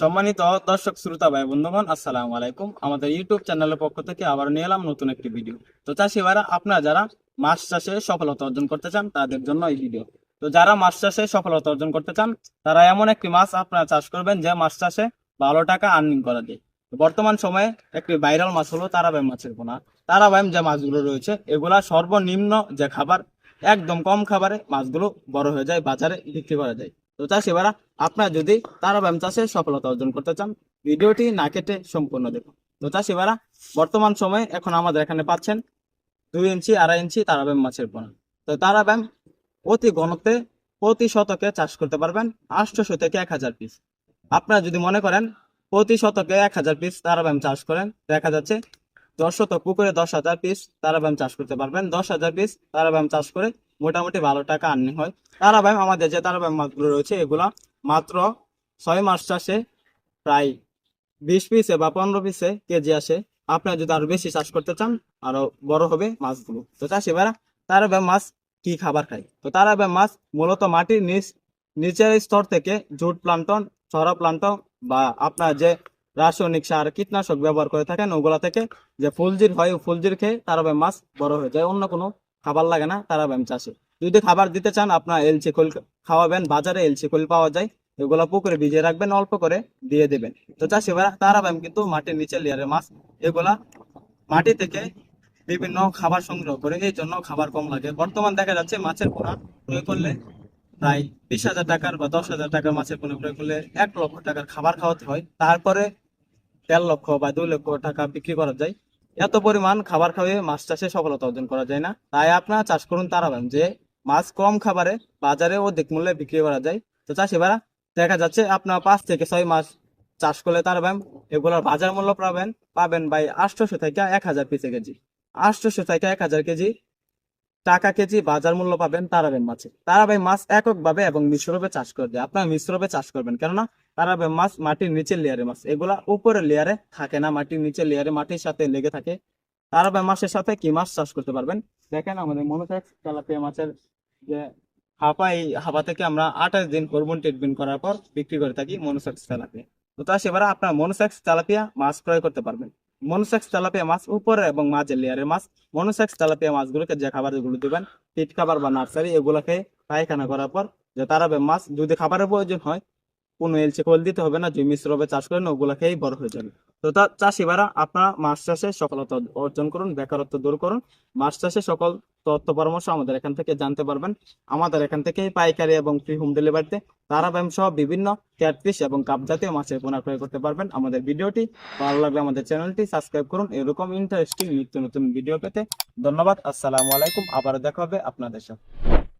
সম্মানিত দর্শক, শ্রোতা, ভাই, বন্ধুগণ, আসসালামু আলাইকুম। আমাদের ইউটিউব চ্যানেলের পক্ষ থেকে আবার নিয়ে এলাম নতুন একটি ভিডিও। তো চাষি ভাইরা, আপনারা যারা মাছ চাষে সফলতা অর্জন করতে চান, তাদের জন্য এই ভিডিও। তো যারা মাছ চাষে সফলতা অর্জন করতে চান, তারা এমন একটি মাছ আপনারা চাষ করবেন যে মাছ চাষে ভালো টাকা আর্নিং করা যায়। বর্তমান সময়ে একটি ভাইরাল মাছ হলো তারাবাইম মাছের পোনা। তারাবাইম যে মাছগুলো রয়েছে, এগুলা সর্বনিম্ন যে খাবার, একদম কম খাবারে মাছগুলো বড় হয়ে যায়, বাজারে বিক্রি করা যায়। তো চাষি ভাইরা, আপনারা যদি তারাবাইম চাষে সফলতা অর্জন করতে চান, ভিডিওটি না কেটে সম্পূর্ণ দেখুন। তো চাষি ভাইরা, বর্তমান সময়ে এখন আমাদের এখানে পাচ্ছেন দুই ইঞ্চি, আড়াই ইঞ্চি তারাবাইম মাছের পোনা। তো তারাবাইম অতি ঘনত্বে প্রতি শতকে চাষ করতে পারবেন আটশোশো থেকে এক হাজার পিস। আপনারা যদি মনে করেন প্রতি শতকে এক হাজার পিস তারাবাইম চাষ করেন দেখা যাচ্ছে দশ শতক, পুকুরে দশ হাজার পিস তারাবাইম চাষ করতে পারবেন। দশ হাজার পিস তারাবাইম চাষ করে মোটামুটি ভালো টাকা আর্নিং হয়। তারাবাইম আমাদের যে তারাবাইম মাছগুলো রয়েছে, এগুলা মাত্র ছয় মাস চাষে প্রায় বিশ পিসে বা পনেরো পিসে কেজি আসে। আপনারা যদি আরও বেশি চাষ করতে চান, আরও বড় হবে মাছগুলো। তো চাষি ভাইরা তারাবাইম মাছ কি খাবার খায়? তো তারা তারাবাইম মাছ মূলত মাটির নিচ, নিচের স্তর থেকে জুট প্লান্টন সরা প্লান্টন বা আপনার যে রাসায়নিক সার, কীটনাশক ব্যবহার করে থাকেন, ওগুলা থেকে যে ফুলজির হয় ফুলজির খেয়ে তারাবাইম মাছ বড় হয়ে যায়। অন্য কোনো খাবার লাগে না তারাবাইম চাষে। যদি খাবার দিতে চান, আপনার এলচি খোল খাওয়াবেন, বাজারে এলচি খোল পাওয়া যায়। এগুলা পুকুরে ভিজিয়ে রাখবেন, অল্প করে দিয়ে দেবেন। তো চাষি ভাইরা তারাবাইম কিন্তু মাটির নিচে লেয়ারের মাছ, এগুলা মাটি থেকে বিভিন্ন খাবার সংগ্রহ করে, এই জন্য খাবার কম লাগে। বর্তমান দেখা যাচ্ছে মাছের পোনা প্রয়োগ করলে প্রায় বিশ হাজার টাকার বা দশ হাজার টাকার মাছের পোনা ক্রয় করলে এক লক্ষ টাকার খাবার খাওয়াতে হয়। তারপরে দেড় লক্ষ বা দুই লক্ষ টাকা বিক্রি করা যায়। এত পরিমাণ খাবার খাওয়িয়ে মাছ চাষে সফলতা অর্জন করা যায় না। তাই আপনারা চাষ করুন তারাবাইম যে মাছ কম খাবারে বাজারে অধিক মূল্যে বিক্রি করা যায়। তো চাষি ভাইরা, দেখা যাচ্ছে আপনার পাঁচ থেকে ছয় মাস চাষ করলে তারাবাইম এগুলোর বাজার মূল্য পাবেন পাবেন ভাই আটশোশো থেকে এক হাজার পিসে কেজি। আটশোশো থেকে এক হাজার কেজি টাকা কেজি বাজার মূল্য পাবেন তারাবাইম মাছে। তারাবাইম মাছ এককভাবে এবং মিশ্রভাবে চাষ করে দেয়। আপনারা মিশ্রভাবে চাষ করবেন। কেননা তারাবাইম মাছ মাটির নিচের লেয়ারে মাছ, এগুলা উপরের লেয়ারে থাকে না, মাটির নিচের লেয়ারে মাটির সাথে লেগে থাকে। তারাবাইম মাছের সাথে কি মাছ চাষ করতে পারবেন? দেখেন আমাদের মনোটেক্স তেলাপিয়া মাছের যে হাপা, এই হাপা থেকে আমরা আঠাশ দিন হরমোন ট্রিটমেন্ট করার পর বিক্রি করে থাকি মনোসেক্স তেলাপিয়া। তো তা সেবারে আপনার মনোসেক্স তেলাপিয়া মাছ ক্রয় করতে পারবেন। মনোসেক্স তেলাপিয়া মাছ উপরে এবং মাঝের লেয়ারের মাছ মনোসেক্স তেলাপিয়া মাছগুলোকে যে খাবার খাবারগুলো দিবেন, পিট খাবার বা নার্সারি, এগুলোকে পায়খানা করার পর যে তারাবে মাছ যদি খাবারের প্রয়োজন হয় কোনো এলচে খোল দিতে হবে না, যে মিশ্রভাবে চাষ করেন, ওগুলা খেয়েই বড় হয়ে যাবে। তো তা চাষিবারা আপনারা মাছ চাষে সফলতা অর্জন করুন, বেকারত্ব দূর করুন। মাছ চাষে সকল তথ্য পরামর্শ আমাদের এখান থেকে জানতে পারবেন। আমাদের এখান থেকে পাইকারি এবং ফ্রি হোম ডেলিভারিতে তারাবাইম সহ বিভিন্ন ক্যাটফিশ এবং কাপ জাতীয় মাছের পোনা ক্রয় করতে পারবেন। আমাদের ভিডিওটি ভালো লাগলে আমাদের চ্যানেলটি সাবস্ক্রাইব করুন। এরকম ইন্টারেস্টিং নিত্য নতুন ভিডিও পেতে ধন্যবাদ। আসসালামু আলাইকুম। আবার দেখা হবে আপনাদের সাথে।